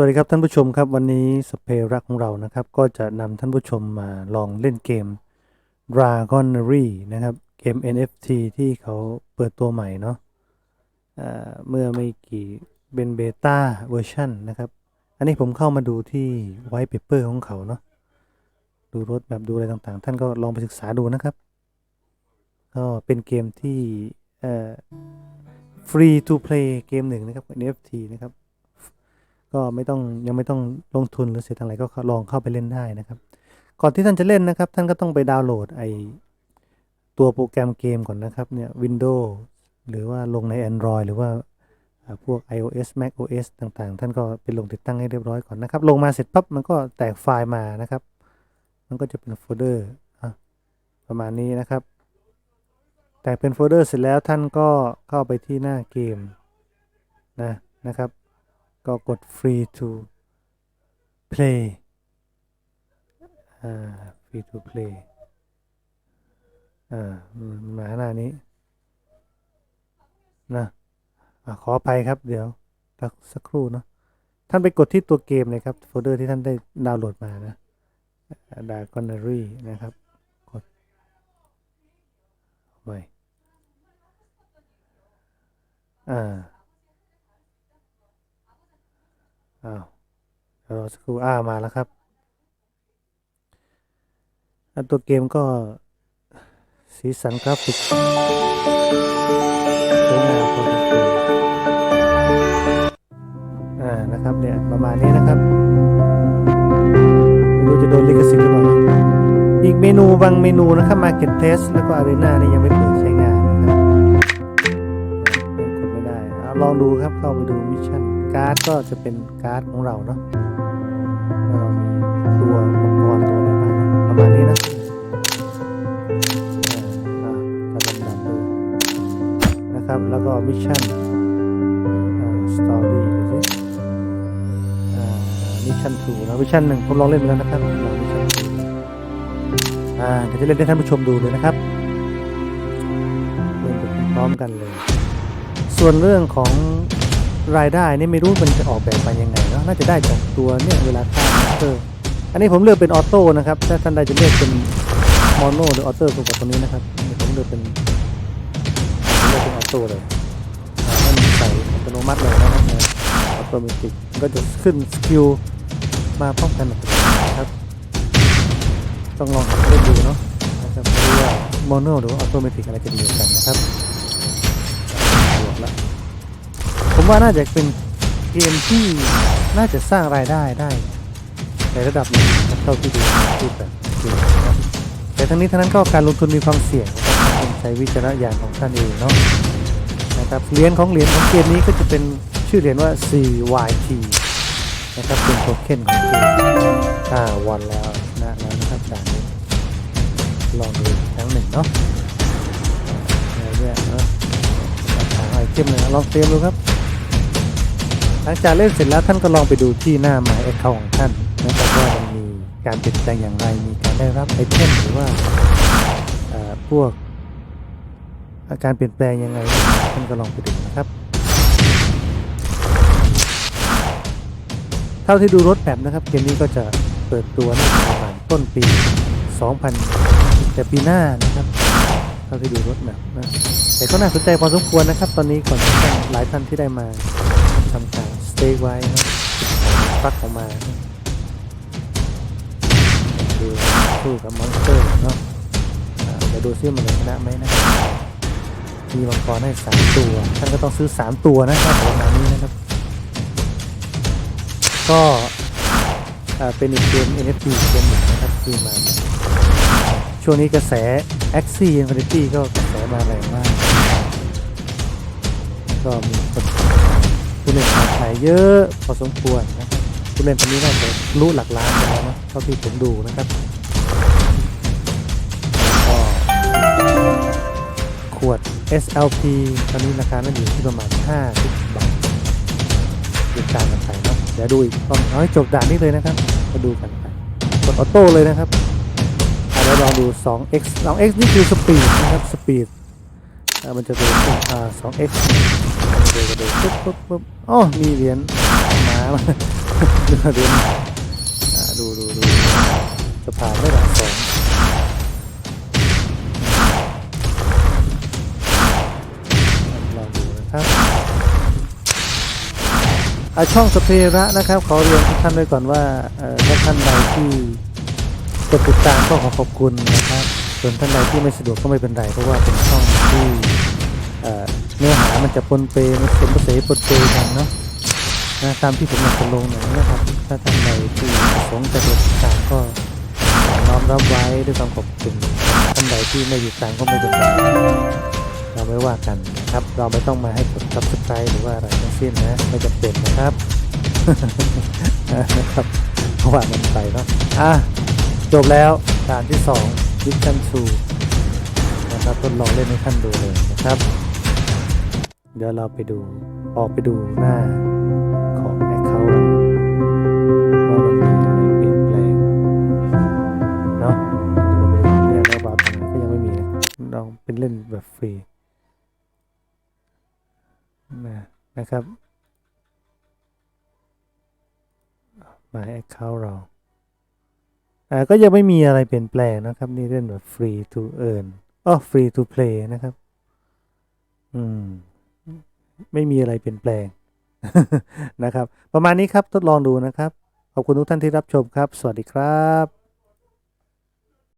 วัสดีครับท่านผู้ชมครับวันนี้สเปรรักของเรานะครับ ก็จะนำท่านผู้ชมมาลองเล่นเกม Dragonry นะครับ เกม NFT ที่เขาเปิดตัวใหม่เนาะเมื่อไม่กี่เป็นเบต้าเวอร์ชันนะครับ อันนี้ผมเข้ามาดูที่ไว t ์เปเปอร์ของเขาเนาะดูรถแบบดูอะไรต่างๆ ท่านก็ลองไปศึกษาดูนะครับ ก็เป็นเกมที่เอ่อ free to play เกมหนึ่งนะครับ NFT นะครับ ก็ไม่ต้องยังไม่ต้องลงทุนหรือเสียตังอะไรก็ลองเข้าไปเล่นได้นะครับ ก่อนที่ท่านจะเล่นนะครับ ท่านก็ต้องไปดาวน์โหลดไอตัวโปรแกรมเกมก่อนนะครับเนี่ย Windows หรือว่าลงใน Android หรือว่าอ่าพวก iOS Mac OS ต่างๆ ท่านก็ไปลงติดตั้งให้เรียบร้อยก่อนนะครับ ลงมาเสร็จปั๊บมันก็แตกไฟล์มานะครับ มันก็จะเป็นโฟลเดอร์ประมาณนี้นะครับ แตกเป็นโฟลเดอร์เสร็จแล้วท่านก็เข้าไปที่หน้าเกมนะนะครับ ก็กด free to play free to play อ่ามาหน้านี้นะอะขออภัยครับเดี๋ยวสักสักครู่เนาะท่านไปกดที่ตัวเกมเลยครับโฟลเดอร์ที่ท่านได้ดาวน์โหลดมานะดากอนนารีนะครับ กดไว้อ่า อ้าวรอสักครู่อ้ามาแล้วครับตัวเกมก็สีสันกราฟิกสวยงามพอสมควรอ่านะครับเนี่ยประมาณนี้นะครับไม่รู้จะโดนลิขสิทธิ์หรือเปล่าอีกเมนูบางเมนูนะครับ Market Test แล้วก็ Arena นี่ยังไม่เปิดใช้งานนะครับยังกดไม่ได้ลองดูครับเข้าไปดูมิชชั่น การ์ดก็จะเป็นการ์ดของเราเนาะเราตัวอุปกรตัวอะไรบ้างนะประมาณนี้นะอ่าอ่าจะลำดับดูนะครับแล้วก็มิชชั่นสตอรี่ดูสิมิชชั่นทูนะมิชชั่นหนึ่งผมลองเล่นไปแล้วนะครับลองมิชชั่นอ่าเดี๋ยวจะเล่นให้ท่านผู้ชมดูเลยนะครับเล่นไปพร้อมกันเลย ส่วนเรื่องของ รายได้นี่ไม่รู้มันจะออกแบบมายังไงเนาะน่าจะได้จากตัวเนี่ยเวลาค่ามอสเตอร์อันนี้ผมเลือกเป็นออโต้นะครับถ้าท่านใดจะเลือกเป็นมอนโนหรือออโต้ตัวกับตัวนี้นะครับผมเลือกเป็นเลือกเป็นออโต้เลยมันใส่อัตโนมัติเลยนะครับออโตเมติกก็จะขึ้นสกิลมาป้องกันอัตโนมัตินะครับ ต้องลองเล่นดูเนาะนะครับไม่รู้ว่ามอนโนหรือออโตเมติกอะไรจะดีกันนะครับบวกละ ว่าน่าจะเป็นเกมที่น่าจะสร้างรายได้ได้ในระดับหนึ่งเท่าที่ดูรูปแบบแต่ทั้งนี้ทั้งนั้นก็การลงทุนมีความเสี่ยงนะครับต้องใช้วิจารณญาณของท่านเองเนาะนะครับเหรียญของเหรียญของเกมนี้ก็จะเป็นชื่อเหรียญว่า CYT นะครับเป็นโทเค็นของเกมอ่าวันแล้วนะแล้วนะครับด่านนี้ลองดูครั้งหนึ่งเนาะเนี่ยเนาะหาไอเทมเลยนะลองเตรียมดูครับ ลังจากเล่นเสร็จแล้วท่านก็ลองไปดูที่หน้า My Account ของท่านนะครับว่ามันมีการเปลี่ยนแปลงอย่างไร มีการได้รับไอเทมหรือว่าพวกอาการเปลี่ยนแปลงยังไงท่านก็ลองไปดูนะครับ เท่าที่ดูรถแบบนะครับเกมนี้ก็จะเปิดตัวในประมาณต้นปี 2000 แต่ปีหน้านะครับเท่าที่ดูรถแบบนะแต่ก็น่าสนใจพอสมควรนะครับ ตอนนี้ก่อนที่ท่าหลายท่านที่ได้มาทำการ เตย์ไว้นะฟักออกมาดูสู้กับมอนสเตอร์เนาะเดี๋ยวดูซิมันจะชนะไหมนะมีมังกรให้สามตัวท่านก็ต้องซื้อสามตัวนะครับประมาณนี้นะครับ ก็เป็นอีกเกม NFT เกมหนึ่งนะครับที่มา ช่วงนี้กระแส Axie Infinity ก็กระแสมาแรงมาก ก็มีคน ผู้เล่นขาดขายเยอะพอสมควรนะครับผู้เล่นตอนนี้น่าจะรู้หลักล้านแล้วนะเท่าที่ผมดูนะครับก็ขวด SLP ตอนนี้ราคาน่าอยู่ที่ประมาณ 50 บาทติดตามกันไปเนาะเดี๋ยวดูอีกตอนเอาให้จบด่านนี้เลยนะครับ มาดูกันไปกดออโต้เลยนะครับอะเดี๋ยวลองดู 2x 2x นี่คือสปีดนะครับ สปีดมันจะดูขึ้นอ่า 2x ดี๋ยวก็ดูปุ๊บปุ๊บปุ๊บอ๋อมีเหรียญมาเรือเรียนดูดูดูจะผ่านไม่ด่านสองลองดูนะครับอ่าช่องสเประนะครับขอเรียนทุกท่านไว้ก่อนว่าเอ่อถ้าท่านใดที่กดติดตามก็ขอขอบคุณนะครับส่วนท่านใดที่ไม่สะดวกก็ไม่เป็นไรเพราะว่าเป็นช่องที่ เนื้อหามันจะปนเปมันสมประเสปนเปกันเนาะนะตามที่ผมอยากจะลงเนี่ยนะครับ ถ้าท่านใดที่ประสงค์จะกดติดตามก็น้อมรับไว้ด้วยความขอบคุณท่านใดที่ไม่ติดตามก็ไม่เป็นไรเราไม่ว่ากันนะครับ เราไม่ต้องมาให้กด subscribe หรือว่าอะไรทั้งสิ้นนะไม่จำเป็นนะครับนะครับเพราะว่ามันไปเนาะอะจบแล้วด่านที่2วิชันชูนะครับทดลองเล่นให้ท่านดูเลยนะครับ เดี๋ยวเราไปดูออกไปดูหน้าของ Account เราว่ามันมีอะไรเปลี่ยนแปลงเนาะเดี๋ยวเราไปดูเนี่ยเราบาร์ตรงไหนก็ยังไม่มีนะลองเป็นเล่นแบบฟรีนะนะครับมา Account เราอ่าก็ยังไม่มีอะไรเปลี่ยนแปลงนะครับ นี่เล่นแบบ free to earn อ๋อ free to play นะครับ อืม ไม่มีอะไรเปลี่ยนแปลงนะครับ ประมาณนี้ครับทดลองดูนะครับ ขอบคุณทุกท่านที่รับชมครับ สวัสดีครับ